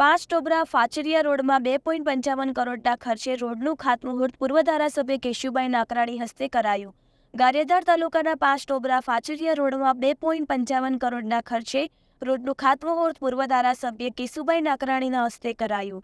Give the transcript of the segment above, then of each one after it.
પાંચ ટોબરા ફાચરિયા રોડમાં બે પોઈન્ટ પંચાવન કરોડના ખર્ચે રોડનું ખાતમુહૂર્ત પૂર્વ ધારાસભ્ય કેશુભાઈ નાકરાણી હસ્તે કરાયું. ગારેદાર તાલુકાના પાંચ ટોબરા ફાચરિયા રોડમાં બે પોઈન્ટ પંચાવન કરોડના ખર્ચે રોડનું ખાતમુહૂર્ત પૂર્વ ધારાસભ્ય કેશુભાઈ નાકરાણીના હસ્તે કરાયું.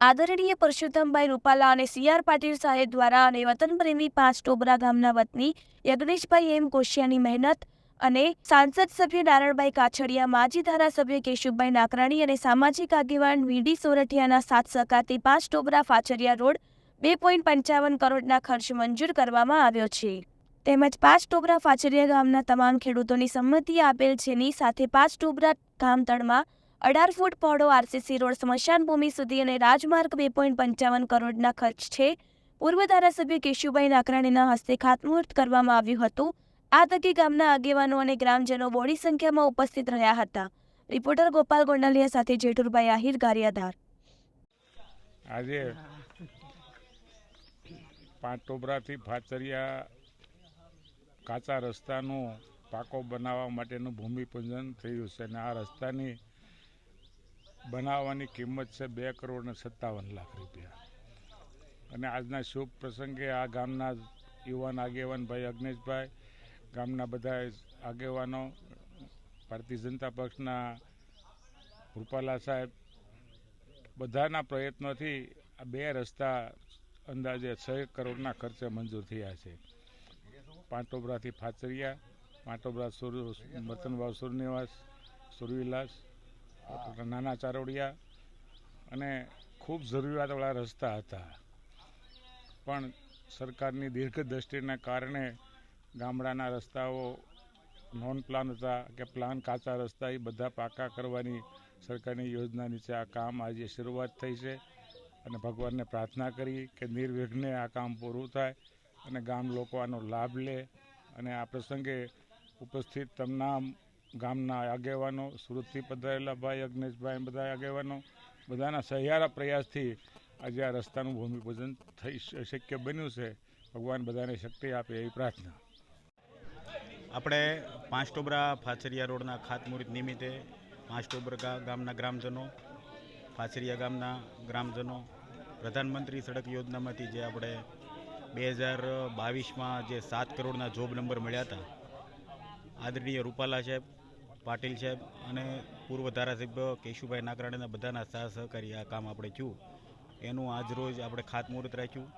આદરણીય પરસોત્તમભાઈ રૂપાલા અને સી આર પાટીલ સાહેબ દ્વારા અને વતનપ્રેમી પાંચ ટોબરા ગામના વતની યજ્ઞેશભાઈ એમ કોશિયાની મહેનત અને સાંસદ સભ્ય નારણભાઈ કાછડિયા, માજી ધારાસભ્ય કેશુભાઈ નાકરાણી અને સામાજિક આગેવાન વીડી સોરઠિયાના સાથ સહકારથી પાંચ ટોબરા ફાચરિયા રોડ બે પોઈન્ટ પંચાવન કરોડના ખર્ચ મંજૂર કરવામાં આવ્યો છે. તેમજ પાંચ ટોબરા ફાચરિયા ગામના તમામ ખેડૂતોની સંમતિ આપેલ છેની સાથે પાંચ ટોબરા ગામ તળમાં અઢાર ફૂટ પહોળો આરસીસી રોડ સ્મશાન ભૂમિ સુધી અને રાજમાર્ગ બે પોઈન્ટ પંચાવન કરોડના ખર્ચ છે. પૂર્વ ધારાસભ્ય કેશુભાઈ નાકરાણીના હસ્તે ખાતમુહૂર્ત કરવામાં આવ્યું હતું. આ તકે ગામના આગેવાનો અને ગ્રામજનો બોડી સંખ્યામાં ઉપસ્થિત રહ્યા હતા. રિપોર્ટર ગોપાલ ગોંડલિયા સાથે જેઠુરભાઈ આહિર ગારિયાધાર. આજે પાંચ ટોબરાથી ફાચરિયા કાચા રસ્તાનું પાકો બનાવવા માટેનું ભૂમિપૂજન થયું છે અને આ રસ્તાની બનાવવાની કિંમત છે બે કરોડ સત્તાવન લાખ રૂપિયા. અને આજના શુભ પ્રસંગે આ ગામના યુવાન આગેવાન ભાઈ અગ્નેશભાઈ ગામના બધા આગેવાનો, ભારતીય જનતા પક્ષના રૂપાલા સાહેબ, બધાના પ્રયત્નોથી આ બે રસ્તા અંદાજે છ કરોડના ખર્ચે મંજૂર થયા છે. પાંટોબરાથી ફાચરિયા, પાંટોબરા સુર મતનભાવ સુરનિવાસ, સુરવિલાસ નાના ચારોડિયા અને ખૂબ જરૂરિયાતવાળા રસ્તા હતા. પણ સરકારની દીર્ઘ દીર્ઘદ્રષ્ટિના કારણે ગામડાના રસ્તાઓ નોન પ્લાન હતા કે પ્લાન કાચા રસ્તા એ બધા પાકા કરવાની સરકારની યોજના નીચે આ કામ આજે શરૂઆત થઈ છે. અને ભગવાનને પ્રાર્થના કરી કે નિર્વિઘ્ને આ કામ પૂરું થાય અને ગામ લોકો આનો લાભ લે. અને આ પ્રસંગે ઉપસ્થિત તમામ ગામના આગેવાનો, સુરતથી પધારેલા ભાઈ, અગ્નેશભાઈ બધા આગેવાનો, બધાના સહિયારા પ્રયાસથી આજે આ રસ્તાનું ભૂમિપૂજન થઈ શક્ય બન્યું છે. ભગવાન બધાને શક્તિ આપે એવી પ્રાર્થના. આપણે પાંચ ટોબરા ફાચરિયા રોડના ખાતમુહૂર્ત નિમિત્તે પાંચ ટોબરા ગામના ગ્રામજનો ફાચરિયા ગામના ગ્રામજનો, પ્રધાનમંત્રી સડક યોજનામાંથી જે આપણે બે હજાર બાવીસમાં જે સાત કરોડના જોબ નંબર મળ્યા હતા, આદરણીય રૂપાલા સાહેબ, પાટીલ સાહેબ અને પૂર્વ ધારાસભ્ય કેશુભાઈ નાકરાણીના બધાના સહ સહકારી આ કામ આપણે થયું. એનું આજરોજ આપણે ખાતમુહૂર્ત રાખ્યું.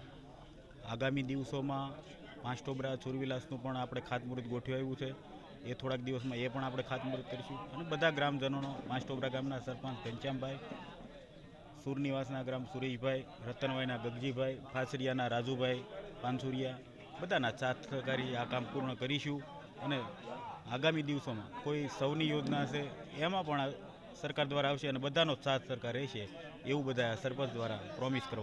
આગામી દિવસોમાં પાંચ ટોબરા ચોરવિલાસનું પણ આપણે ખાતમુહૂર્ત ગોઠવાયું છે. એ થોડાક દિવસમાં એ પણ આપણે ખાતમુહૂર્ત કરીશું. અને બધા ગ્રામજનોનો પાંચ ટોબરા ગામના સરપંચ ઘનશ્યામભાઈ, સુરનિવાસના ગ્રામ સુરેશભાઈ રતનભાઈના ગગજીભાઈ, ફાસરિયાના રાજુભાઈ, પાનસુરિયા, બધાના સાથ સહકારી આ કામ પૂર્ણ કરીશું. અને આગામી દિવસોમાં કોઈ સૌની યોજના હશે, એમાં પણ સરકાર દ્વારા આવશે અને બધાનો સાથ સરકાર રહેશે, એવું બધા સરપંચ દ્વારા પ્રોમિસ કરવા